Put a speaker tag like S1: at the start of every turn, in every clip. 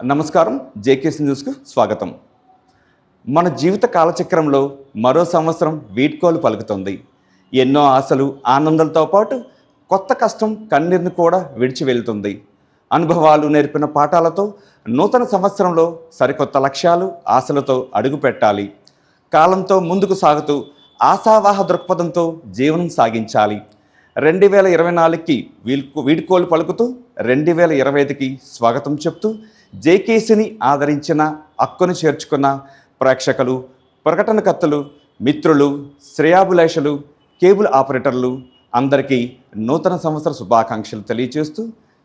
S1: నమస్కారం. జేకేసి న్యూస్కు స్వాగతం. మన జీవిత కాలచక్రంలో మరో సంవత్సరం వీడ్కోలు పలుకుతుంది. ఎన్నో ఆశలు ఆనందాలతో పాటు కొత్త కష్టం కన్నీరుని కూడా విడిచి వెళ్తుంది. అనుభవాలు నేర్పిన పాఠాలతో నూతన సంవత్సరంలో సరికొత్త లక్ష్యాలు ఆశలతో అడుగు పెట్టాలి. కాలంతో ముందుకు సాగుతూ ఆశావాహ దృక్పథంతో జీవనం సాగించాలి. రెండు వేల ఇరవై నాలుగుకి వీల్కు వీడ్కోలు పలుకుతూ రెండు వేల ఇరవై ఐదుకి స్వాగతం చెప్తూ జేకేసీని ఆదరించిన హక్కును చేర్చుకున్న ప్రేక్షకులు ప్రకటనకర్తలు మిత్రులు శ్రేయాభిలాషులు కేబుల్ ఆపరేటర్లు అందరికీ నూతన సంవత్సర శుభాకాంక్షలు తెలియజేస్తూ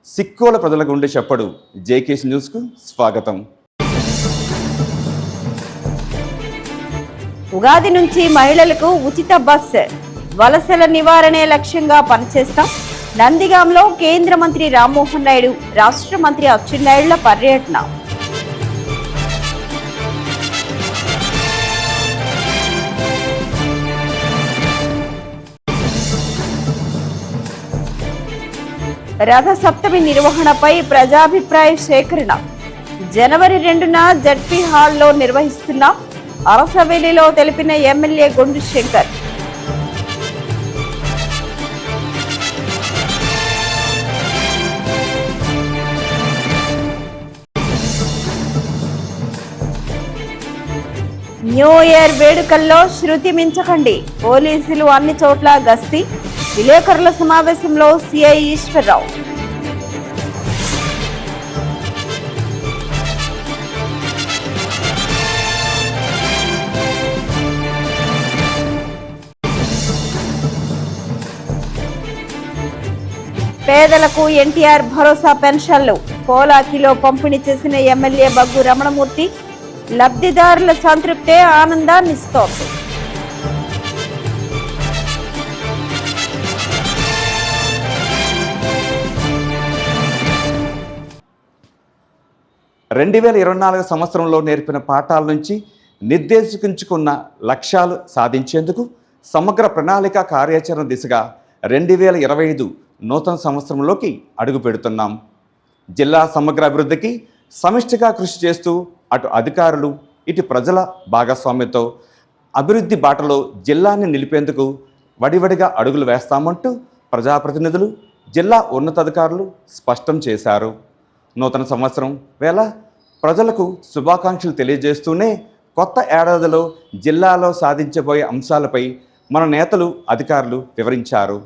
S1: సిక్కుల ప్రజల గుండె చెప్పడు జేకేసీ న్యూస్కు స్వాగతం.
S2: ఉగాది నుంచి మహిళలకు ఉచిత బస్ వలసల నివారణే లక్ష్యంగా పనిచేస్తాం. నందిగాంలో కేంద్ర మంత్రి రామ్మోహన్ నాయుడు రాష్ట్ర మంత్రి అచ్చెన్నాయుడుల పర్యటన. రథ సప్తమి నిర్వహణపై ప్రజాభిప్రాయ సేకరణ. జనవరి రెండున జడ్పీ హాల్లో నిర్వహిస్తున్న అరసవేలిలో తెలిపిన ఎమ్మెల్యే గుండు శంకర్. న్యూ ఇయర్ వేడుకల్లో శృతి మించకండి. పోలీసులు అన్ని చోట్ల గస్తీ. విలేకరుల సమావేశంలో సిఐ ఈశ్వరరావు. పేదలకు ఎన్టీఆర్ భరోసా పెన్షన్లు. పోలాకిలో పంపిణీ చేసిన ఎమ్మెల్యే బగ్గు రమణమూర్తి లబ్ధిదారుల సంతృప్తే ఆనందాన్నిస్తోంది
S1: రెండు వేల ఇరవై నాలుగు సంవత్సరంలో నేర్పిన పాఠాల నుంచి నిర్దేశించుకున్న లక్ష్యాలు సాధించేందుకు సమగ్ర ప్రణాళిక కార్యాచరణ దిశగా రెండు వేల ఇరవై ఐదు నూతన సంవత్సరంలోకి అడుగు పెడుతున్నాం జిల్లా సమగ్ర అభివృద్ధికి సమిష్టిగా కృషి చేస్తూ అటు అధికారులు ఇటు ప్రజల భాగస్వామ్యంతో అభివృద్ధి బాటలో జిల్లాని నిలిపేందుకు వడివడిగా అడుగులు వేస్తామంటూ ప్రజాప్రతినిధులు జిల్లా ఉన్నతాధికారులు స్పష్టం చేశారు. నూతన సంవత్సరం వేళ ప్రజలకు శుభాకాంక్షలు తెలియజేస్తూనే కొత్త ఏడాదిలో జిల్లాలో సాధించబోయే అంశాలపై మన నేతలు అధికారులు వివరించారు.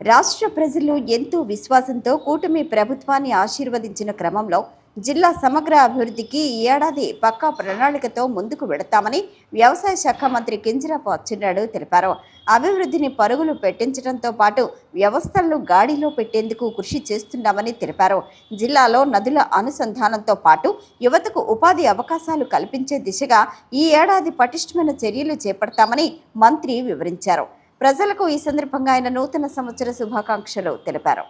S2: రాష్ట్ర ప్రజలు ఎంతో విశ్వాసంతో కూటమి ప్రభుత్వాన్ని ఆశీర్వదించిన క్రమంలో జిల్లా సమగ్ర అభివృద్ధికి ఈ ఏడాది పక్కా ప్రణాళికతో ముందుకు వెడతామని వ్యవసాయ శాఖ మంత్రి కింజరాపు అచ్చెన్నాయుడు తెలిపారు. అభివృద్ధిని పరుగులు పెట్టించడంతో పాటు వ్యవస్థలను గాడిలో పెట్టేందుకు కృషి చేస్తున్నామని తెలిపారు. జిల్లాలో నదుల అనుసంధానంతో పాటు యువతకు ఉపాధి అవకాశాలు కల్పించే దిశగా ఈ ఏడాది పటిష్టమైన చర్యలు చేపడతామని మంత్రి వివరించారు. ప్రజలకు ఈ సందర్భంగా ఆయన నూతన సంవత్సర శుభాకాంక్షలు తెలిపారు.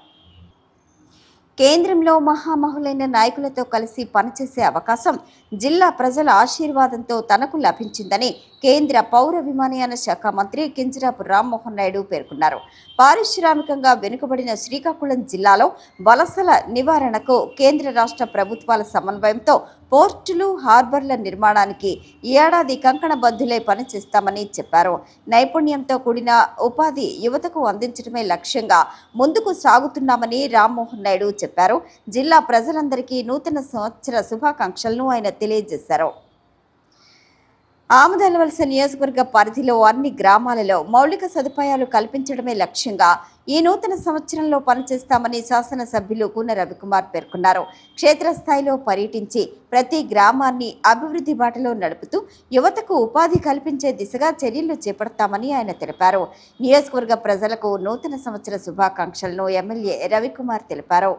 S2: కేంద్రంలో మహామహులైన నాయకులతో కలిసి పనిచేసే అవకాశం జిల్లా ప్రజల ఆశీర్వాదంతో తనకు లభించిందని కేంద్ర పౌర విమానయాన శాఖ మంత్రి కింజరాపు రామ్మోహన్ నాయుడు పేర్కొన్నారు. పారిశ్రామికంగా వెనుకబడిన శ్రీకాకుళం జిల్లాలో వలసల నివారణకు కేంద్ర రాష్ట్ర ప్రభుత్వాల సమన్వయంతో పోర్టులు హార్బర్ల నిర్మాణానికి ఈ ఏడాది కంకణ బద్దులై పనిచేస్తామని చెప్పారు. నైపుణ్యంతో కూడిన ఉపాధి యువతకు అందించడమే లక్ష్యంగా ముందుకు సాగుతున్నామని రామ్మోహన్ నాయుడు చెప్పారు. జిల్లా ప్రజలందరికీ నూతన సంవత్సర శుభాకాంక్షలను ఆయన తెలియజేశారు. ఆమదలవలస నియోజకవర్గ పరిధిలో అన్ని గ్రామాలలో మౌలిక సదుపాయాలు కల్పించడమే లక్ష్యంగా ఈ నూతన సంవత్సరంలో పనిచేస్తామని శాసనసభ్యులు కూన రవికుమార్ పేర్కొన్నారు. క్షేత్రస్థాయిలో పర్యటించి ప్రతి గ్రామాన్ని అభివృద్ధి బాటలో నడుపుతూ యువతకు ఉపాధి కల్పించే దిశగా చర్యలు చేపడతామని ఆయన తెలిపారు. నియోజకవర్గ ప్రజలకు నూతన సంవత్సర శుభాకాంక్షలను ఎమ్మెల్యే రవికుమార్ తెలిపారు.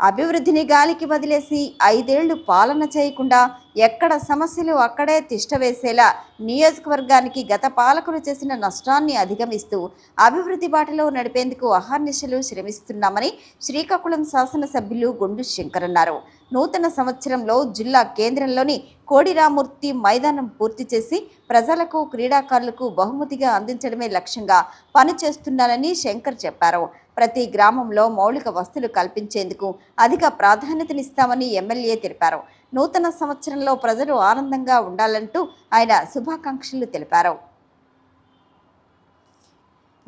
S2: అభివృద్ధిని గాలికి వదిలేసి ఐదేళ్ళు పాలన చేయకుండా ఎక్కడ సమస్యలు అక్కడే తిష్టవేసేలా నియోజకవర్గానికి గత పాలకులు చేసిన నష్టాన్ని అధిగమిస్తూ అభివృద్ధి బాటలో నడిపేందుకు అహర్నిశలు శ్రమిస్తున్నామని శ్రీకాకుళం శాసనసభ్యులు గుండు శంకర్ అన్నారు. నూతన సంవత్సరంలో జిల్లా కేంద్రంలోని కోడిరామూర్తి మైదానం పూర్తి చేసి ప్రజలకు క్రీడాకారులకు బహుమతిగా అందించడమే లక్ష్యంగా పనిచేస్తున్నానని శంకర్ చెప్పారు. ప్రతి గ్రామంలో మౌలిక వసతులు కల్పించేందుకు అధిక ప్రాధాన్యతనిస్తామని ఎమ్మెల్యే తెలిపారు. నూతన సంవత్సరంలో ప్రజలు ఆనందంగా ఉండాలంటూ ఆయన శుభాకాంక్షలు తెలిపారు.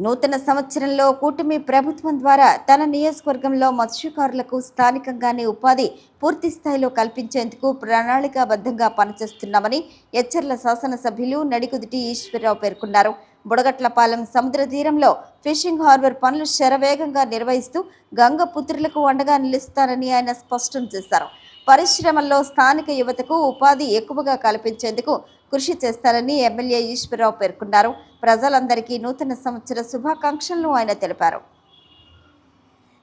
S2: నూతన సంవత్సరంలో కూటమి ప్రభుత్వం ద్వారా తన నియోజకవర్గంలో మత్స్యకారులకు స్థానికంగానే ఉపాధి పూర్తి స్థాయిలో కల్పించేందుకు ప్రణాళికాబద్ధంగా పనిచేస్తున్నామని ఎచ్చర్ల శాసనసభ్యులు నడికుదిటి ఈశ్వరరావు పేర్కొన్నారు. బుడగట్లపాలెం సముద్ర తీరంలో ఫిషింగ్ హార్బర్ పనులు శరవేగంగా నిర్వహిస్తూ గంగపుత్రులకు అండగా నిలుస్తారని ఆయన స్పష్టం చేశారు. పరిశ్రమల్లో స్థానిక యువతకు ఉపాధి ఎక్కువగా కల్పించేందుకు కృషి చేస్తారని ఎమ్మెల్యే ఈశ్వరరావు పేర్కొన్నారు. ప్రజలందరికీ నూతన సంవత్సర శుభాకాంక్షలను ఆయన తెలిపారు.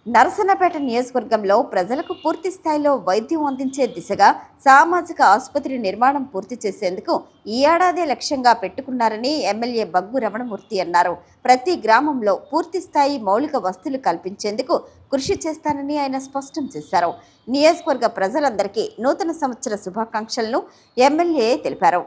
S2: నరసన్నపేట నియోజకవర్గంలో ప్రజలకు పూర్తి స్థాయిలో వైద్యం అందించే దిశగా సామాజిక ఆసుపత్రి నిర్మాణం పూర్తి చేసేందుకు ఈ ఏడాదే లక్ష్యంగా పెట్టుకున్నారని ఎమ్మెల్యే బగ్గు రమణమూర్తి అన్నారు. ప్రతి గ్రామంలో పూర్తి స్థాయి మౌలిక వస్తువులు కల్పించేందుకు కృషి చేస్తానని ఆయన స్పష్టం చేశారు. నియోజకవర్గ ప్రజలందరికీ నూతన సంవత్సర శుభాకాంక్షలను ఎమ్మెల్యే తెలిపారు.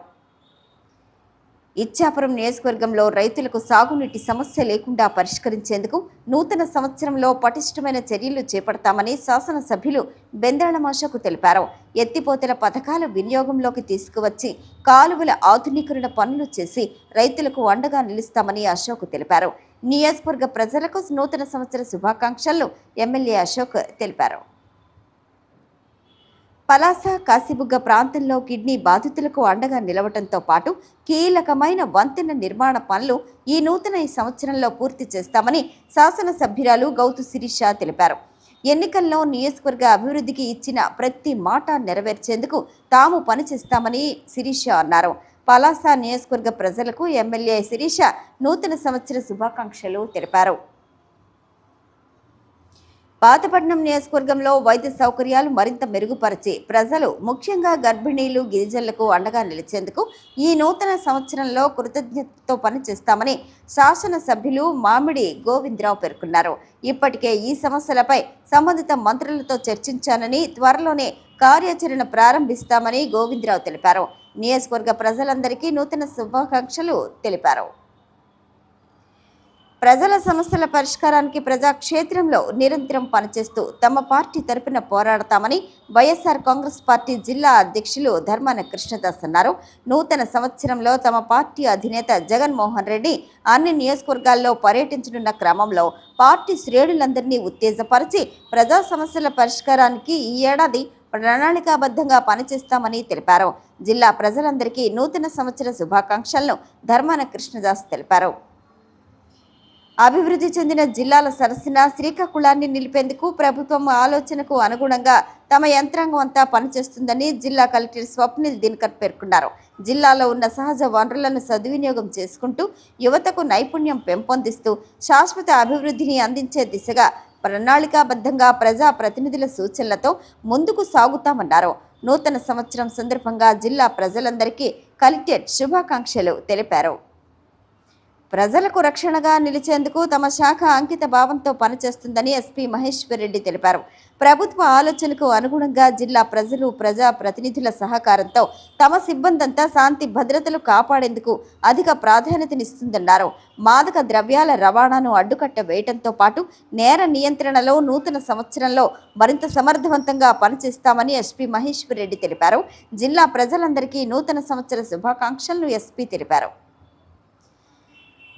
S2: ఇచ్చాపురం నియోజకవర్గంలో రైతులకు సాగునీటి సమస్య లేకుండా పరిష్కరించేందుకు నూతన సంవత్సరంలో పటిష్టమైన చర్యలు చేపడతామని శాసనసభ్యులు బెందరణమాషకు తెలిపారు. ఎత్తిపోతల పథకాల వినియోగంలోకి తీసుకువచ్చి కాలువల ఆధునీకరణ పనులు చేసి రైతులకు అండగా నిలుస్తామని అశోక్ తెలిపారు. నియోజకవర్గ ప్రజలకు నూతన సంవత్సర శుభాకాంక్షలు ఎమ్మెల్యే అశోక్ తెలిపారు. పలాస కాశీబుగ్గ ప్రాంతంలో కిడ్నీ బాధితులకు అండగా నిలవటంతో పాటు కీలకమైన వంతెన నిర్మాణ పనులు ఈ నూతన ఈ సంవత్సరంలో పూర్తి చేస్తామని శాసనసభ్యురాలు గౌతు శిరీష తెలిపారు. ఎన్నికల్లో నియోజకవర్గ అభివృద్ధికి ఇచ్చిన ప్రతి మాట నెరవేర్చేందుకు తాము పనిచేస్తామని శిరీష అన్నారు. పలాస నియోజకవర్గ ప్రజలకు ఎమ్మెల్యే శిరీష నూతన సంవత్సర శుభాకాంక్షలు తెలిపారు. పాతపట్నం నియోజకవర్గంలో వైద్య సౌకర్యాలు మరింత మెరుగుపరిచి ప్రజలు ముఖ్యంగా గర్భిణీలు గిరిజనులకు అండగా నిలిచేందుకు ఈ నూతన సంవత్సరంలో కృతజ్ఞతతో పనిచేస్తామని శాసనసభ్యులు మామిడి గోవిందరావు పేర్కొన్నారు. ఇప్పటికే ఈ సమస్యలపై సంబంధిత మంత్రులతో చర్చించానని త్వరలోనే కార్యాచరణ ప్రారంభిస్తామని గోవిందరావు తెలిపారు. నియోజకవర్గ ప్రజలందరికీ నూతన శుభాకాంక్షలు తెలిపారు. ప్రజల సమస్యల పరిష్కారానికి ప్రజాక్షేత్రంలో నిరంతరం పనిచేస్తూ తమ పార్టీ తరపున పోరాడతామని వైఎస్ఆర్ కాంగ్రెస్ పార్టీ జిల్లా అధ్యక్షులు ధర్మాన కృష్ణదాస్ అన్నారు. నూతన సంవత్సరంలో తమ పార్టీ అధినేత జగన్మోహన్ రెడ్డి అన్ని నియోజకవర్గాల్లో పర్యటించనున్న క్రమంలో పార్టీ శ్రేణులందరినీ ఉత్తేజపరిచి ప్రజా సమస్యల పరిష్కారానికి ఈ ఏడాది ప్రణాళికాబద్ధంగా పనిచేస్తామని తెలిపారు. జిల్లా ప్రజలందరికీ నూతన సంవత్సర శుభాకాంక్షలను ధర్మాన కృష్ణదాస్ తెలిపారు. అభివృద్ధి చెందిన జిల్లాల సరసన శ్రీకాకుళాన్ని నిలిపేందుకు ప్రభుత్వం ఆలోచనకు అనుగుణంగా తమ యంత్రాంగం అంతా పనిచేస్తుందని జిల్లా కలెక్టర్ స్వప్నిల్ దినకర్ పేర్కొన్నారు. జిల్లాలో ఉన్న సహజ వనరులను సద్వినియోగం చేసుకుంటూ యువతకు నైపుణ్యం పెంపొందిస్తూ శాశ్వత అభివృద్ధిని అందించే దిశగా ప్రణాళికాబద్ధంగా ప్రజా ప్రతినిధుల సూచనలతో ముందుకు సాగుతామన్నారు. నూతన సంవత్సరం సందర్భంగా జిల్లా ప్రజలందరికీ కలెక్టర్ శుభాకాంక్షలు తెలిపారు. ప్రజలకు రక్షణగా నిలిచేందుకు తమ శాఖ అంకిత భావంతో పనిచేస్తుందని ఎస్పీ మహేశ్వరరెడ్డి తెలిపారు. ప్రభుత్వ ఆలోచనకు అనుగుణంగా జిల్లా ప్రజలు ప్రజా ప్రతినిధుల సహకారంతో తమ సిబ్బందంతా శాంతి భద్రతలు కాపాడేందుకు అధిక ప్రాధాన్యతనిస్తుందన్నారు. మాదక ద్రవ్యాల రవాణాను అడ్డుకట్ట వేయటంతో పాటు నేర నియంత్రణలో నూతన సంవత్సరంలో మరింత సమర్థవంతంగా పనిచేస్తామని ఎస్పీ మహేశ్వరరెడ్డి తెలిపారు. జిల్లా ప్రజలందరికీ నూతన సంవత్సర శుభాకాంక్షలను ఎస్పీ తెలిపారు.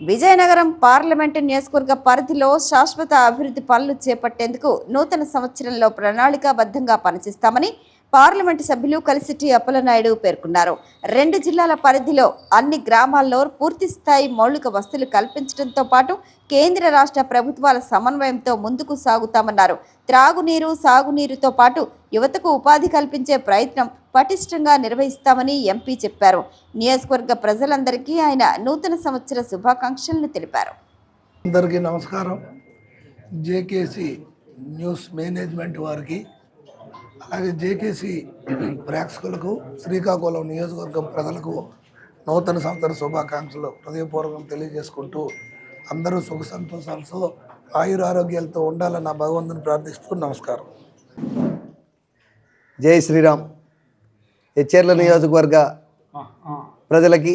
S2: విజయనగరం పార్లమెంటు నియోజకవర్గ పరిధిలో శాశ్వత అభివృద్ధి పనులు చేపట్టేందుకు నూతన సంవత్సరంలో ప్రణాళికాబద్ధంగా పనిచేస్తామని పార్లమెంటు సభ్యులు కలిసిటి అప్పలనాయుడు పేర్కొన్నారు. రెండు జిల్లాల పరిధిలో అన్ని గ్రామాల్లో పూర్తి స్థాయి మౌలిక వసతులు కల్పించడంతో పాటు కేంద్ర రాష్ట్ర ప్రభుత్వాల సమన్వయంతో ముందుకు సాగుతామన్నారు. త్రాగునీరు సాగునీరుతో పాటు యువతకు ఉపాధి కల్పించే ప్రయత్నం పటిష్టంగా నిర్వహిస్తామని ఎంపీ చెప్పారు. నియోజకవర్గ ప్రజలందరికీ ఆయన నూతన సంవత్సర శుభాకాంక్షలను తెలిపారు.
S3: అందరికీ నమస్కారం. జేకేసి న్యూస్ మేనేజ్మెంట్ వారికి అలాగే జేకేసి ప్రేక్షకులకు శ్రీకాకుళం నియోజకవర్గం ప్రజలకు నూతన సంవత్సర శుభాకాంక్షలు హృదయపూర్వకం తెలియజేసుకుంటూ అందరూ సుఖ సంతోషాలతో ఆయురారోగ్యాలతో ఉండాలని నా భగవంతుని ప్రార్థిస్తూ నమస్కారం.
S4: జై శ్రీరామ్. హెచ్ఎర్ల నియోజకవర్గ ప్రజలకి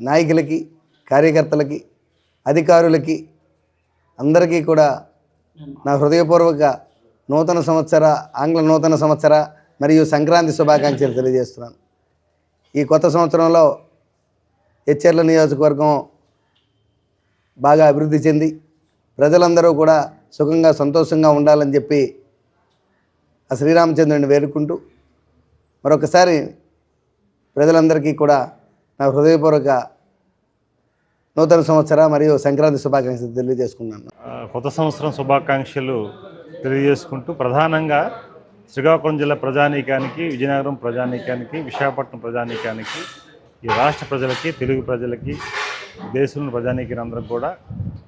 S4: నాయకులకి కార్యకర్తలకి అధికారులకి అందరికీ కూడా నా హృదయపూర్వక నూతన సంవత్సర ఆంగ్ల నూతన సంవత్సర మరియు సంక్రాంతి శుభాకాంక్షలు తెలియజేస్తున్నాను. ఈ కొత్త సంవత్సరంలో హెచ్ఎర్ల నియోజకవర్గం బాగా అభివృద్ధి చెంది ప్రజలందరూ కూడా సుఖంగా సంతోషంగా ఉండాలని చెప్పి ఆ శ్రీరామచంద్రుని వేడుకుంటూ మరొకసారి ప్రజలందరికీ కూడా నా హృదయపూర్వక నూతన సంవత్సర మరియు సంక్రాంతి శుభాకాంక్షలు తెలియజేసుకున్నాను.
S5: కొత్త సంవత్సరం శుభాకాంక్షలు తెలియజేసుకుంటూ ప్రధానంగా శ్రీకాకుళం జిల్లా ప్రజానీకానికి విజయనగరం ప్రజానీకానికి విశాఖపట్నం ప్రజానీకానికి ఈ రాష్ట్ర ప్రజలకి తెలుగు ప్రజలకి దేశంలో ప్రజానీకానికి అందరికి కూడా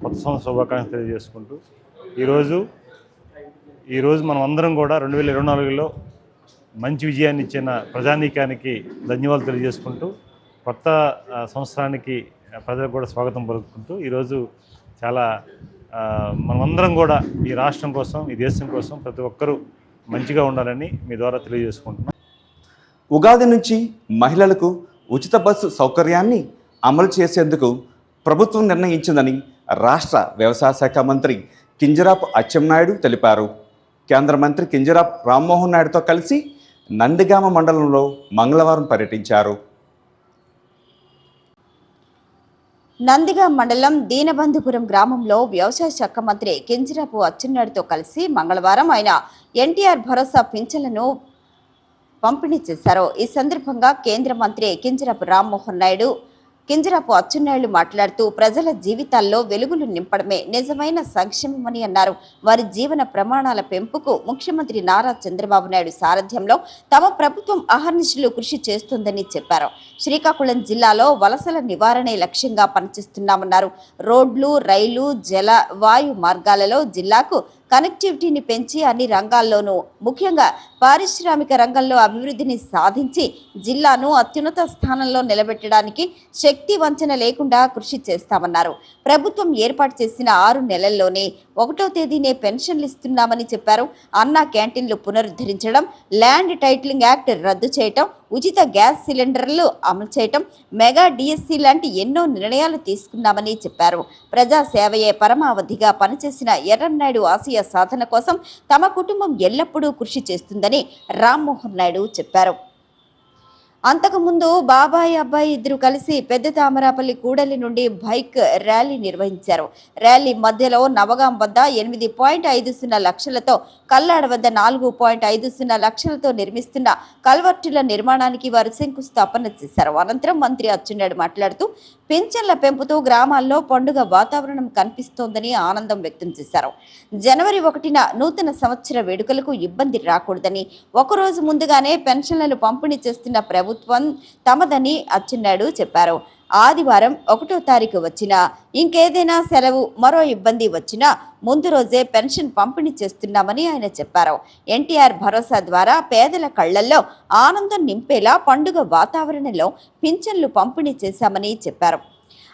S5: కొత్త సంవత్సర శుభాకాంక్షలు తెలియజేసుకుంటూ ఈరోజు ఈరోజు మనం అందరం కూడా రెండు వేల ఇరవై నాలుగులో మంచి విజయాన్ని ఇచ్చిన ప్రజానీకానికి ధన్యవాదాలు తెలియజేసుకుంటూ కొత్త సంవత్సరానికి ప్రజలకు కూడా స్వాగతం పలుకుంటూ ఈరోజు చాలా మనమందరం కూడా ఈ రాష్ట్రం కోసం ఈ దేశం కోసం ప్రతి ఒక్కరూ మంచిగా ఉండాలని మీ ద్వారా తెలియజేసుకుంటున్నాం.
S1: ఉగాది నుంచి మహిళలకు ఉచిత బస్సు సౌకర్యాన్ని అమలు చేసేందుకు ప్రభుత్వం నిర్ణయించిందని రాష్ట్ర వ్యవసాయ శాఖ మంత్రి కింజరాపు అచ్చెన్నాయుడు తెలిపారు. కేంద్ర మంత్రి కింజరాపు రామ్మోహన్ నాయుడుతో కలిసి నందిగామ మండలంలో మంగళవారం పర్యటించారు.
S2: నందిగా మండలం దీనబంధుపురం గ్రామంలో వ్యవసాయ శాఖ మంత్రి కింజరాపు అచ్చెన్నాయుడుతో కలిసి మంగళవారం ఆయన ఎన్టీఆర్ భరోసా పింఛన్లను పంపిణీ చేశారు. ఈ సందర్భంగా కేంద్ర మంత్రి కింజరాపు రామ్మోహన్ నాయుడు కింజరాపు అచ్చెన్నాయుడు మాట్లాడుతూ ప్రజల జీవితాల్లో వెలుగులు నింపడమే నిజమైన సంక్షేమమని అన్నారు. వారి జీవన ప్రమాణాల పెంపుకు ముఖ్యమంత్రి నారా చంద్రబాబు నాయుడు సారథ్యంలో తమ ప్రభుత్వం అహర్నిశలు కృషి చేస్తుందని చెప్పారు. శ్రీకాకుళం జిల్లాలో వలసల నివారణే లక్ష్యంగా పనిచేస్తున్నామన్నారు. రోడ్లు రైలు జల వాయు మార్గాలలో జిల్లాకు కనెక్టివిటీని పెంచి అన్ని రంగాల్లోనూ ముఖ్యంగా పారిశ్రామిక రంగంలో అభివృద్ధిని సాధించి జిల్లాను అత్యున్నత స్థానంలో నిలబెట్టడానికి శక్తి వంచన లేకుండా కృషి చేస్తామన్నారు. ప్రభుత్వం ఏర్పాటు చేసిన ఆరు నెలల్లోనే ఒకటో తేదీనే పెన్షన్లు ఇస్తున్నామని చెప్పారు. అన్నా క్యాంటీన్లు పునరుద్ధరించడం ల్యాండ్ టైటిలింగ్ యాక్ట్ రద్దు చేయటం ఉచిత గ్యాస్ సిలిండర్లు అమలు చేయటం మెగా డిఎస్సి లాంటి ఎన్నో నిర్ణయాలు తీసుకున్నామని చెప్పారు. ప్రజా సేవయే పరమావధిగా పనిచేసిన ఎర్రన్నాయుడు ఆశయ సాధన కోసం తమ కుటుంబం ఎల్లప్పుడూ కృషి చేస్తుందని రామ్మోహన్ నాయుడు చెప్పారు. అంతకుముందు బాబాయ్ అబ్బాయి ఇద్దరు కలిసి పెద్ద తామరాపల్లి కూడలి నుండి బైక్ ర్యాలీ నిర్వహించారు. ర్యాలీ మధ్యలో నవగాం వద్ద ఎనిమిది పాయింట్ ఐదు సున్నా లక్షలతో కల్లాడ వద్ద నాలుగు పాయింట్ ఐదు సున్నా లక్షలతో నిర్మిస్తున్న కల్వర్టుల నిర్మాణానికి వారు శంకుస్థాపన చేశారు. అనంతరం మంత్రి అచ్చెన్నాయుడు మాట్లాడుతూ పింఛన్ల పెంపుతో గ్రామాల్లో పండుగ వాతావరణం కనిపిస్తోందని ఆనందం వ్యక్తం చేశారు. జనవరి ఒకటిన నూతన సంవత్సర వేడుకలకు ఇబ్బంది రాకూడదని ఒకరోజు ముందుగానే పెన్షన్లను పంపిణీ చేస్తున్న ప్రభుత్వం తమదని అచ్చెన్నాయుడు చెప్పారు. ఆదివారం ఒకటో తారీఖు వచ్చినా ఇంకేదైనా సెలవు మరో ఇబ్బంది వచ్చినా ముందు రోజే పెన్షన్ పంపిణీ చేస్తున్నామని ఆయన చెప్పారు. ఎన్టీఆర్ భరోసా ద్వారా పేదల కళ్ళల్లో ఆనందం నింపేలా పండుగ వాతావరణంలో పింఛన్లు పంపిణీ చేశామని చెప్పారు.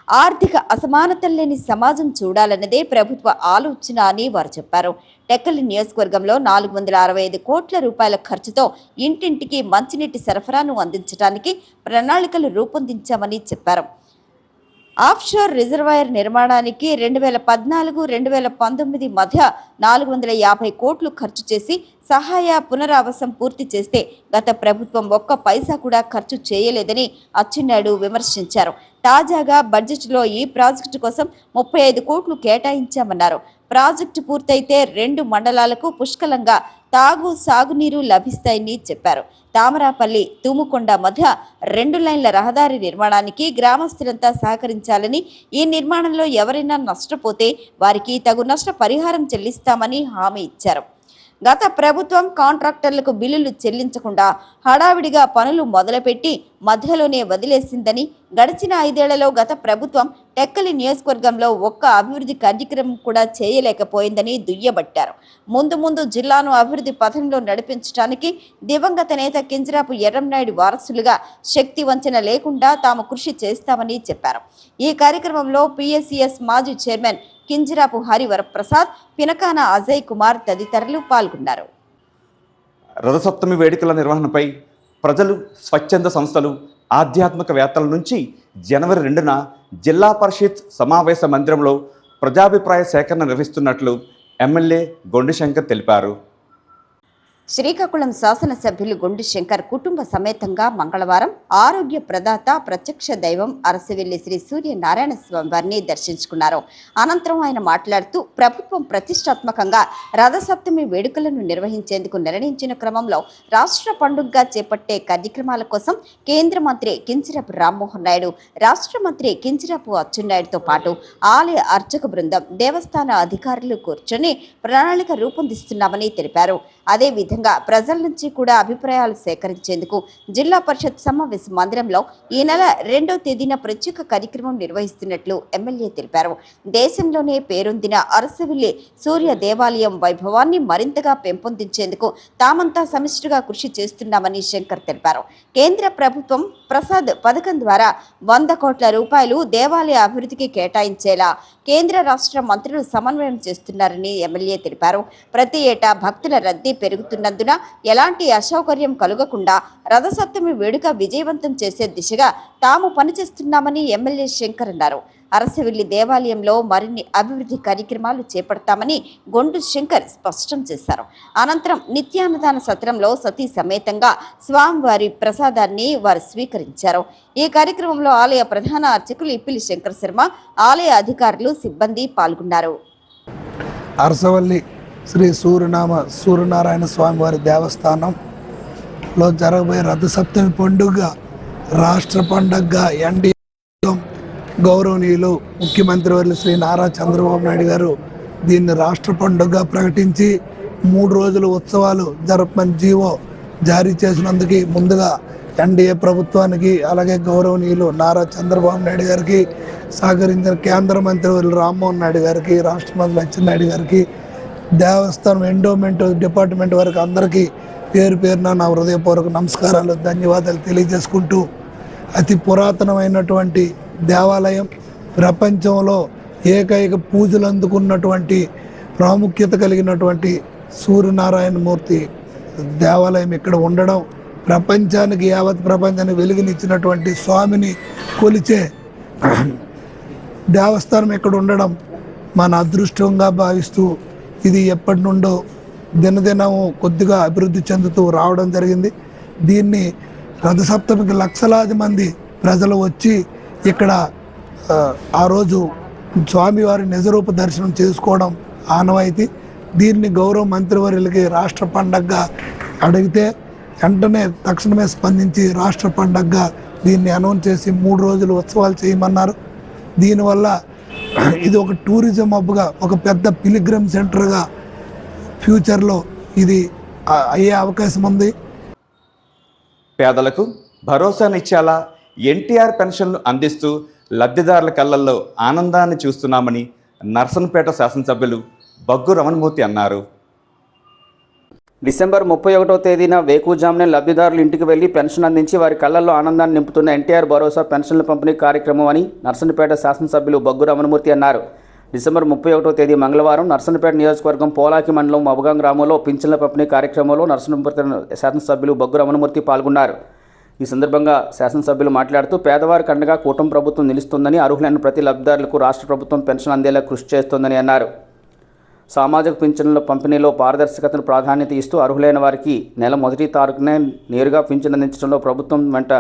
S2: ఆర్థిక అసమానతలు లేని సమాజం చూడాలన్నదే ప్రభుత్వ ఆలోచన అని వారు చెప్పారు. టెక్కలి నియోజకవర్గంలో నాలుగు వందల అరవై ఐదు కోట్ల రూపాయల ఖర్చుతో ఇంటింటికి మంచినీటి సరఫరాను అందించడానికి ప్రణాళికలు రూపొందించామని చెప్పారు. ఆఫ్షోర్ రిజర్వాయర్ నిర్మాణానికి రెండు వేల పద్నాలుగు రెండు వేల పంతొమ్మిది మధ్య నాలుగు వందల యాభై కోట్లు ఖర్చు చేసి సహాయ పునరావాసం పూర్తి చేస్తే గత ప్రభుత్వం ఒక్క పైసా కూడా ఖర్చు చేయలేదని అచ్చెన్నాయుడు విమర్శించారు. తాజాగా బడ్జెట్లో ఈ ప్రాజెక్టు కోసం ముప్పై ఐదు కోట్లు కేటాయించామన్నారు. ప్రాజెక్టు పూర్తయితే రెండు మండలాలకు పుష్కలంగా తాగు సాగునీరు లభిస్తాయని చెప్పారు. తామరాపల్లి తూముకొండ మధ్య రెండు లైన్ల రహదారి నిర్మాణానికి గ్రామస్తులంతా సహకరించాలని ఈ నిర్మాణంలో ఎవరైనా నష్టపోతే వారికి తగు నష్ట పరిహారం చెల్లిస్తామని హామీ ఇచ్చారు. గత ప్రభుత్వం కాంట్రాక్టర్లకు బిల్లులు చెల్లించకుండా హడావిడిగా పనులు మొదలుపెట్టి మధ్యలోనే వదిలేసిందని గడిచిన ఐదేళ్ళలో గత ప్రభుత్వం టెక్కలి నియోజకవర్గంలో ఒక్క అభివృద్ధి కార్యక్రమం కూడా చేయలేకపోయిందని దుయ్యబట్టారు. ముందు ముందు జిల్లాను అభివృద్ధి పథంలో నడిపించడానికి దివంగత నేత కింజరాపు ఎర్రంనాయుడు వారసులుగా శక్తి వంచన లేకుండా తాము కృషి చేస్తామని చెప్పారు. ఈ కార్యక్రమంలో పిఎస్సిఎస్ మాజీ చైర్మన్ కింజరాపు హరివరప్రసాద్ పినకాన అజయ్ కుమార్ తదితరులు పాల్గొన్నారు.
S1: రథసప్తమి వేడుకల నిర్వహణపై ప్రజలు స్వచ్ఛంద సంస్థలు ఆధ్యాత్మికవేత్తల నుంచి జనవరి రెండున జిల్లా పరిషత్ సమావేశ మందిరంలో ప్రజాభిప్రాయ సేకరణ నిర్వహిస్తున్నట్లు ఎమ్మెల్యే గొండుశంకర్ తెలిపారు.
S2: శ్రీకాకుళం శాసనసభ్యులు గుండు శంకర్ కుటుంబ సమేతంగా మంగళవారం ఆరోగ్య ప్రదాత ప్రత్యక్ష దైవం అరసవెల్లి శ్రీ సూర్యనారాయణ స్వామి వారిని దర్శించుకున్నారు. అనంతరం ఆయన మాట్లాడుతూ ప్రభుత్వం ప్రతిష్టాత్మకంగా రథసప్తమి వేడుకలను నిర్వహించేందుకు నిర్ణయించిన క్రమంలో రాష్ట్ర పండుగగా చేపట్టే కార్యక్రమాల కోసం కేంద్ర మంత్రి కించిరపు రామ్మోహన్ నాయుడు రాష్ట్ర మంత్రి కించిరపు అచ్చెన్నాయుడుతో పాటు ఆలయ అర్చక బృందం దేవస్థాన అధికారులు కూర్చొని ప్రణాళిక రూపొందిస్తున్నామని తెలిపారు. అదేవిధంగా ప్రజల నుంచి కూడా అభిప్రాయాలు సేకరించేందుకు జిల్లా పరిషత్ సమావేశ మందిరంలో ఈ నెల రెండో తేదీన ప్రత్యేక కార్యక్రమం నిర్వహిస్తున్నట్లు ఎమ్మెల్యే తెలిపారు. దేశంలోనే పేరొందిన అరసవిల్లి సూర్య దేవాలయం వైభవాన్ని మరింతగా పెంపొందించేందుకు తామంతా సమిష్టిగా కృషి చేస్తున్నామని శంకర్ తెలిపారు. కేంద్ర ప్రభుత్వం ప్రసాద్ పథకం ద్వారా వంద కోట్ల రూపాయలు దేవాలయ అభివృద్ధికి కేటాయించేలా కేంద్ర రాష్ట్ర మంత్రులు సమన్వయం చేస్తున్నారని ఎమ్మెల్యే తెలిపారు. ప్రతి ఏటా భక్తుల రద్దీ పెరుగుతున్నందున ఎలాంటి అసౌకర్యం కలుగకుండా రథసప్తమి వేడుక విజయవంతం చేసే దిశగా తాము పనిచేస్తున్నామని ఎమ్మెల్యే శంకర్ అన్నారు. అరసవిల్లి దేవాలయంలో మరిన్ని అభివృద్ధి కార్యక్రమాలు చేపడతామని గొండు శంకర్ స్పష్టం చేశారు. అనంతరం నిత్యాన్నదాన సత్రంలో సతీ సమేతంగా స్వామివారి ప్రసాదాన్ని వారు స్వీకరించారు. ఈ కార్యక్రమంలో ఆలయ ప్రధాన అర్చకులు ఇప్పిలి శంకర్ శర్మ ఆలయ అధికారులు సిబ్బంది పాల్గొన్నారు.
S3: అరసవల్లి శ్రీ సూర్యనామ సూర్యనారాయణ స్వామి వారి దేవస్థానంలో జరగబోయే రథసప్తమి పండుగ రాష్ట్ర పండుగగా ఎన్డీ గౌరవనీయులు ముఖ్యమంత్రి వర్యులు శ్రీ నారా చంద్రబాబు నాయుడు గారు దీన్ని రాష్ట్ర పండుగ ప్రకటించి మూడు రోజుల ఉత్సవాలు జరపమని జీవో జారీ చేసినందుకు ముందుగా ఎన్డీఏ ప్రభుత్వానికి అలాగే గౌరవనీయులు నారా చంద్రబాబు నాయుడు గారికి సహకరించిన కేంద్ర మంత్రి వర్యులు రామ్మోహన్ నాయుడు గారికి రాష్ట్ర మంత్రి అచ్చెన్నాయుడు గారికి దేవస్థానం ఎండోమెంట్ డిపార్ట్మెంట్ వరకు అందరికీ పేరు పేరున నా హృదయపూర్వక నమస్కారాలు ధన్యవాదాలు తెలియజేసుకుంటూ అతి పురాతనమైనటువంటి దేవాలయం ప్రపంచంలో ఏకైక పూజలు అందుకున్నటువంటి ప్రాముఖ్యత కలిగినటువంటి సూర్యనారాయణ మూర్తి దేవాలయం ఇక్కడ ఉండడం ప్రపంచానికి యావత్ ప్రపంచానికి వెలుగునిచ్చినటువంటి స్వామిని కొలిచే దేవస్థానం ఇక్కడ ఉండడం మన అదృష్టంగా భావిస్తూ ఇది ఎప్పటి నుండో దినదినం కొద్దిగా అభివృద్ధి చెందుతూ రావడం జరిగింది. దీన్ని రథసప్తమికి లక్షలాది మంది ప్రజలు వచ్చి ఇక్కడ ఆ, ఆ రోజు స్వామివారి నిజరూప దర్శనం చేసుకోవడం ఆనవాయితీ. దీన్ని గౌరవ మంత్రివర్యులకి రాష్ట్ర పండగగా అడిగితే వెంటనే తక్షణమే స్పందించి రాష్ట్ర పండగగా దీన్ని అనౌన్స్ చేసి మూడు రోజులు ఉత్సవాలు చేయమన్నారు. దీనివల్ల ఇది ఒక టూరిజం హబ్గా ఒక పెద్ద పిలిగ్రమ్ సెంటర్గా ఫ్యూచర్లో ఇది అయ్యే అవకాశం ఉంది.
S1: పేదలకు భరోసానిచ్చేలా ఎన్టీఆర్ పెన్షన్లు అందిస్తూ లబ్ధిదారుల కళ్ళల్లో ఆనందాన్ని చూస్తున్నామని నర్సన్పేట శాసనసభ్యులు బగ్గు రమణమూర్తి అన్నారు.
S6: డిసెంబర్ ముప్పై ఒకటో తేదీన వేకుజామునే లబ్ధిదారులు ఇంటికి వెళ్ళి పెన్షన్ అందించి వారి కళ్ళల్లో ఆనందాన్ని నింపుతున్న ఎన్టీఆర్ భరోసా పెన్షన్ల పంపిణీ కార్యక్రమం అని నర్సన్నపేట శాసనసభ్యులు బగ్గు రమణమూర్తి అన్నారు. డిసెంబర్ ముప్పై ఒకటో తేదీ మంగళవారం నర్సన్నపేట నియోజకవర్గం పోలాకి మండలం మబగాం గ్రామంలో పింఛన్ల పంపిణీ కార్యక్రమంలో నర్సన్నపేట శాసనసభ్యులు బగ్గు రమణమూర్తి పాల్గొన్నారు. ఈ సందర్భంగా శాసనసభ్యులు మాట్లాడుతూ పేదవారికి అండగా కూటమి ప్రభుత్వం నిలుస్తుందని అర్హులైన ప్రతి లబ్ధిదారులకు రాష్ట్ర ప్రభుత్వం పెన్షన్ అందేలా కృషి చేస్తోందని అన్నారు. సామాజిక పింఛన్ల పంపిణీలో పారదర్శకతను ప్రాధాన్యత ఇస్తూ అర్హులైన వారికి నెల మొదటి తారీఖునే నేరుగా పింఛన్ అందించడంలో ప్రభుత్వం వెంట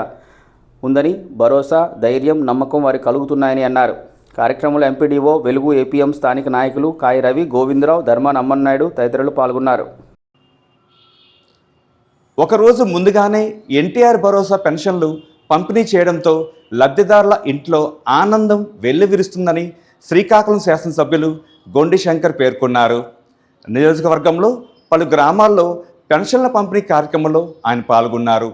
S6: ఉందని భరోసా ధైర్యం నమ్మకం వారికి కలుగుతున్నాయని అన్నారు. కార్యక్రమంలో ఎంపీడీఓ వెలుగు ఏపీఎం స్థానిక నాయకులు కాయి రవి గోవిందరావు ధర్మ అమ్మన్నాయుడు తదితరులు పాల్గొన్నారు.
S1: ఒకరోజు ముందుగానే ఎన్టీఆర్ భరోసా పెన్షన్లు పంపిణీ చేయడంతో లబ్ధిదారుల ఇంట్లో ఆనందం వెల్లివిరుస్తుందని శ్రీకాకుళం శాసనసభ్యులు గొండి శంకర్ పేర్కొన్నారు. నియోజకవర్గంలో పలు గ్రామాల్లో పెన్షన్ల పంపిణీ కార్యక్రమంలో ఆయన పాల్గొన్నారు.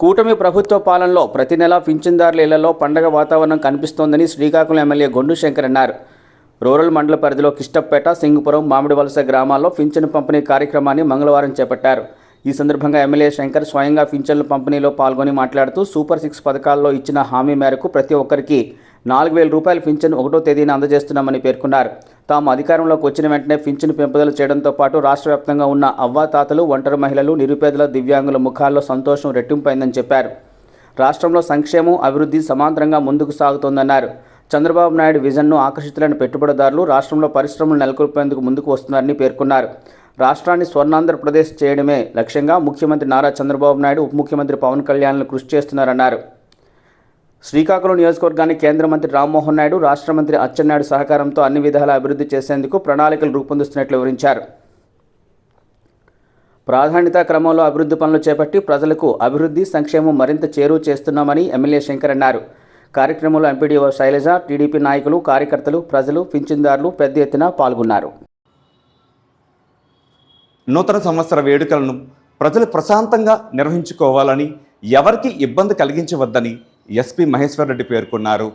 S6: కూటమి ప్రభుత్వ పాలనలో ప్రతి నెలా పింఛన్దారుల ఇళ్ళలో పండగ వాతావరణం కనిపిస్తోందని శ్రీకాకుళం ఎమ్మెల్యే గొండు శంకర్ అన్నారు. రూరల్ మండల పరిధిలో కిష్టప్పేట సింగుపురం మామిడి వలస గ్రామాల్లో పింఛను పంపిణీ కార్యక్రమాన్ని మంగళవారం చేపట్టారు. ఈ సందర్భంగా ఎమ్మెల్యే శంకర్ స్వయంగా పింఛన్ల పంపిణీలో పాల్గొని మాట్లాడుతూ సూపర్ సిక్స్ పథకాల్లో ఇచ్చిన హామీ మేరకు ప్రతి ఒక్కరికి నాలుగు వేల రూపాయల పింఛన్ ఒకటో తేదీన అందజేస్తున్నామని పేర్కొన్నారు. తాము అధికారంలోకి వచ్చిన వెంటనే పింఛను పెంపుదల చేయడంతో పాటు రాష్ట్ర వ్యాప్తంగా ఉన్న అవ్వాతాతలు ఒంటరి మహిళలు నిరుపేదల దివ్యాంగుల ముఖాల్లో సంతోషం రెట్టింపైందని చెప్పారు. రాష్ట్రంలో సంక్షేమం అభివృద్ధి సమాంతరంగా ముందుకు సాగుతోందన్నారు. చంద్రబాబు నాయుడు విజన్ను ఆకర్షితులైన పెట్టుబడిదారులు రాష్ట్రంలో పరిశ్రమలు నెలకొల్పేందుకు ముందుకు వస్తున్నారని పేర్కొన్నారు. రాష్ట్రాన్ని స్వర్ణాంధ్రప్రదేశ్ చేయడమే లక్ష్యంగా ముఖ్యమంత్రి నారా చంద్రబాబు నాయుడు ఉప ముఖ్యమంత్రి పవన్ కళ్యాణ్లు కృషి చేస్తున్నారన్నారు. శ్రీకాకుళం నియోజకవర్గాన్ని కేంద్ర మంత్రి రామ్మోహన్ నాయుడు రాష్ట్ర మంత్రి అచ్చెన్నాయుడు సహకారంతో అన్ని విధాల అభివృద్ధి చేసేందుకు ప్రణాళికలు రూపొందిస్తున్నట్లు వివరించారు. ప్రాధాన్యతా క్రమంలో అభివృద్ధి పనులు చేపట్టి ప్రజలకు అభివృద్ధి సంక్షేమం మరింత చేరువ చేస్తున్నామని ఎమ్మెల్యే శంకర్ అన్నారు. కార్యక్రమంలో ఎంపీడీఓ శైలజ టీడీపీ నాయకులు కార్యకర్తలు ప్రజలు పింఛన్దారులు పెద్ద ఎత్తున పాల్గొన్నారు.
S1: నూతన సంవత్సర వేడుకలను ప్రజలు ప్రశాంతంగా నిర్వహించుకోవాలని ఎవరికి ఇబ్బంది కలిగించవద్దని ఎస్పీ మహేశ్వర్ రెడ్డి పేర్కొన్నారు.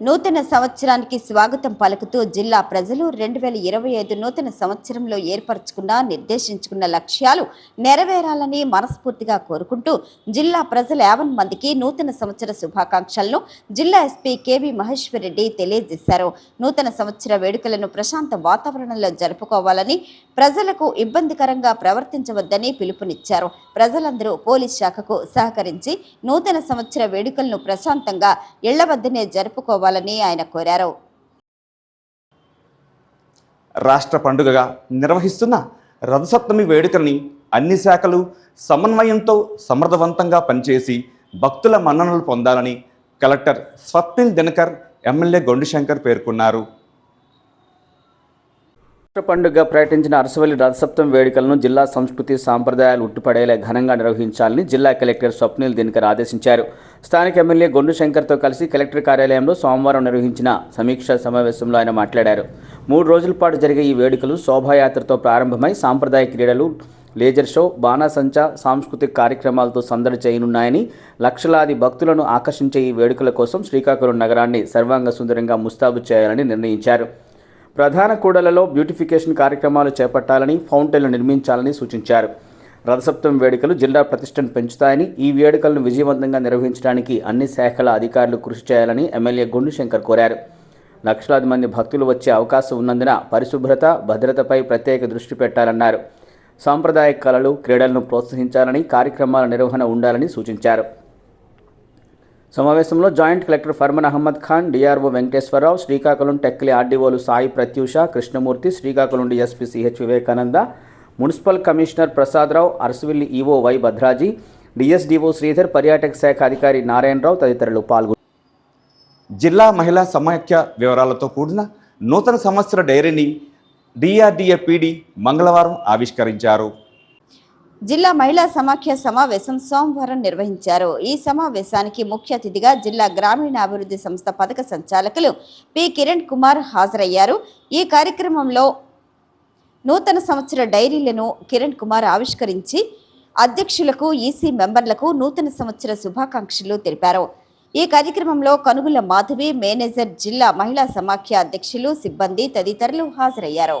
S2: నూతన సంవత్సరానికి స్వాగతం పలుకుతూ జిల్లా ప్రజలు రెండు వేల ఇరవై ఐదు నూతన సంవత్సరంలో ఏర్పరచుకున్న నిర్దేశించుకున్న లక్ష్యాలు నెరవేరాలని మనస్ఫూర్తిగా కోరుకుంటూ జిల్లా ప్రజల యావన్ మందికి నూతన సంవత్సర శుభాకాంక్షలను జిల్లా ఎస్పీ కేవి మహేశ్వర్ రెడ్డి తెలియజేశారు. నూతన సంవత్సర వేడుకలను ప్రశాంత వాతావరణంలో జరుపుకోవాలని ప్రజలకు ఇబ్బందికరంగా ప్రవర్తించవద్దని పిలుపునిచ్చారు. ప్రజలందరూ పోలీస్ శాఖకు సహకరించి నూతన సంవత్సర వేడుకలను ప్రశాంతంగా ఇళ్ళ వద్దనే జరుపుకోవాలని ఆయన కోరారు.
S1: రాష్ట్ర పండుగగా నిర్వహిస్తున్న రథసప్తమి వేడుకల్ని అన్ని శాఖలు సమన్వయంతో సమర్థవంతంగా పనిచేసి భక్తుల మన్ననలు పొందాలని కలెక్టర్ స్వప్నిల్ దినకర్ ఎమ్మెల్యే గొండుశంకర్ పేర్కొన్నారు.
S6: పండుగ ప్రకటించిన అరసవల్లి రథసప్తం వేడుకలను జిల్లా సంస్కృతి సాంప్రదాయాలు ఉట్టిపడేలా ఘనంగా నిర్వహించాలని జిల్లా కలెక్టర్ స్వప్నిల్ దినకర్ ఆదేశించారు. స్థానిక ఎమ్మెల్యే గొండు శంకర్తో కలిసి కలెక్టర్ కార్యాలయంలో సోమవారం నిర్వహించిన సమీక్షా సమావేశంలో ఆయన మాట్లాడారు. మూడు రోజుల పాటు జరిగే ఈ వేడుకలు శోభాయాత్రతో ప్రారంభమై సాంప్రదాయ క్రీడలు లేజర్ షో బాణాసంచా సాంస్కృతిక కార్యక్రమాలతో సందడి చేయనున్నాయని లక్షలాది భక్తులను ఆకర్షించే ఈ వేడుకల కోసం శ్రీకాకుళం నగరాన్ని సర్వాంగ సుందరంగా ముస్తాబు చేయాలని నిర్ణయించారు. ప్రధాన కూడలలో బ్యూటిఫికేషన్ కార్యక్రమాలు చేపట్టాలని ఫౌంటైన్లు నిర్మించాలని సూచించారు. రథసప్తమి వేడుకలు జిల్లా ప్రతిష్టను పెంచుతాయని ఈ వేడుకలను విజయవంతంగా నిర్వహించడానికి అన్ని శాఖల అధికారులు కృషి చేయాలని ఎమ్మెల్యే గుండు శంకర్ కోరారు. లక్షలాది మంది భక్తులు వచ్చే అవకాశం ఉన్నందున పరిశుభ్రత భద్రతపై ప్రత్యేక దృష్టి పెట్టాలన్నారు. సాంప్రదాయ కళలు క్రీడలను ప్రోత్సహించాలని కార్యక్రమాల నిర్వహణ ఉండాలని సూచించారు. సమావేశంలో joint collector Farman Ahmed Khan DRO Venkateswararao Srikakulam Tekkali ఆర్డీఓలు Sai Prathyusha Krishnamurthy Srikakulam DSP CH Vivekananda municipal commissioner Prasadarao Arasavalli EO Y Bhadraji DSDO Sridhar పర్యాటక శాఖ అధికారి నారాయణరావు తదితరులు పాల్గొన్నారు
S1: జిల్లా మహిళా సమాఖ్య వివరాలతో కూడిన నూతన సంవత్సర డైరీని డిఆర్డిఏ పీడి మంగళవారం ఆవిష్కరించారు.
S2: జిల్లా మహిళా సమాఖ్య సమావేశం సోమవారం నిర్వహించారు. ఈ సమావేశానికి ముఖ్య అతిథిగా జిల్లా గ్రామీణాభివృద్ధి సంస్థ పథక సంచాలకులు పి. కిరణ్ కుమార్ హాజరయ్యారు. ఈ కార్యక్రమంలో నూతన సంవత్సర డైరీలను కిరణ్ కుమార్ ఆవిష్కరించి అధ్యక్షులకు ఈసీ మెంబర్లకు నూతన సంవత్సర శుభాకాంక్షలు తెలిపారు. ఈ కార్యక్రమంలో కనుగుల మాధవి మేనేజర్ జిల్లా మహిళా సమాఖ్య అధ్యక్షులు సిబ్బంది తదితరులు హాజరయ్యారు.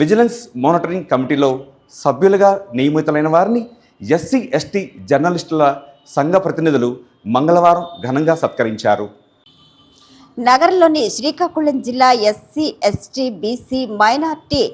S1: విజిలెన్స్ మానిటరింగ్ కమిటీలో సభ్యులుగా నియమితులైన వారిని ఎస్సీ ఎస్టీ జర్నలిస్టుల సంఘ ప్రతినిధులు మంగళవారం ఘనంగా సత్కరించారు.
S2: నగరంలోని శ్రీకాకుళం జిల్లా SC ST BC minority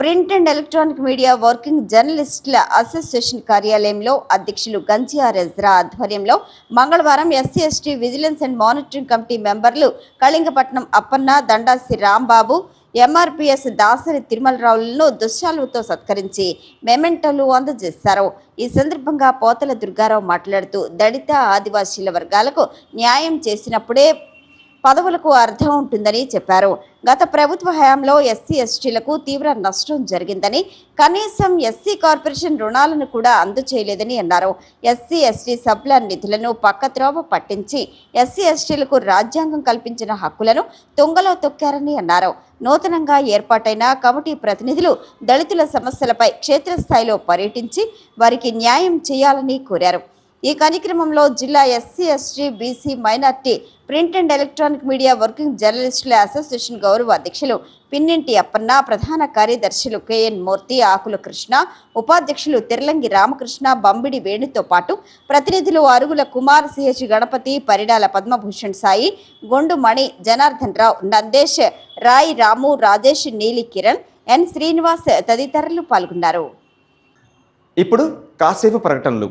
S2: print and electronic media working జర్నలిస్టుల అసోసియేషన్ కార్యాలయంలో అధ్యక్షులు గంజియార్ ఎజ్రా ఆధ్వర్యంలో మంగళవారం SC ST vigilance and monitoring committee మెంబర్లు కళింగపట్నం అప్పన్న దండాసి రాంబాబు ఎంఆర్పిఎస్ దాసరి తిరుమలరావులను దుశ్శాలుతో సత్కరించి మెమెంటోలు అందజేశారు. ఈ సందర్భంగా పోతల దుర్గారావు మాట్లాడుతూ దళిత ఆదివాసీల వర్గాలకు న్యాయం చేసినప్పుడే పదవులకు అర్థం ఉంటుందని చెప్పారు. గత ప్రభుత్వ హయాంలో ఎస్సీ ఎస్టీలకు తీవ్ర నష్టం జరిగిందని కనీసం ఎస్సీ కార్పొరేషన్ రుణాలను కూడా అందచేయలేదని అన్నారు. ఎస్సీ ఎస్టీ సభ్యుల నిధులను పక్కత్రోవ పట్టించి ఎస్సీ ఎస్టీలకు రాజ్యాంగం కల్పించిన హక్కులను తుంగలో తొక్కారని అన్నారు. నూతనంగా ఏర్పాటైన కమిటీ ప్రతినిధులు దళితుల సమస్యలపై క్షేత్రస్థాయిలో పర్యటించి వారికి న్యాయం చేయాలని కోరారు. ఈ కార్యక్రమంలో జిల్లా SC ST BC minority print and electronic media working జర్నలిస్టుల అసోసియేషన్ గౌరవ అధ్యక్షులు పిన్నింటి అప్పన్న ప్రధాన కార్యదర్శులు కెఎన్ మూర్తి ఆకుల కృష్ణ ఉపాధ్యక్షులు తిరలంగి రామకృష్ణ బంబిడి వేణుతో పాటు ప్రతినిధులు అరుగుల కుమార్ సిహెచ్ గణపతి పరిడాల పద్మభూషణ్ సాయి గొండు మణి జనార్దన్ రావు నందేశ్ రాయ్ రాము రాజేష్ నీలి కిరణ్ ఎన్ శ్రీనివాస్ తదితరులు పాల్గొన్నారు.
S1: ఇప్పుడు కాసేపు ప్రకటనలు.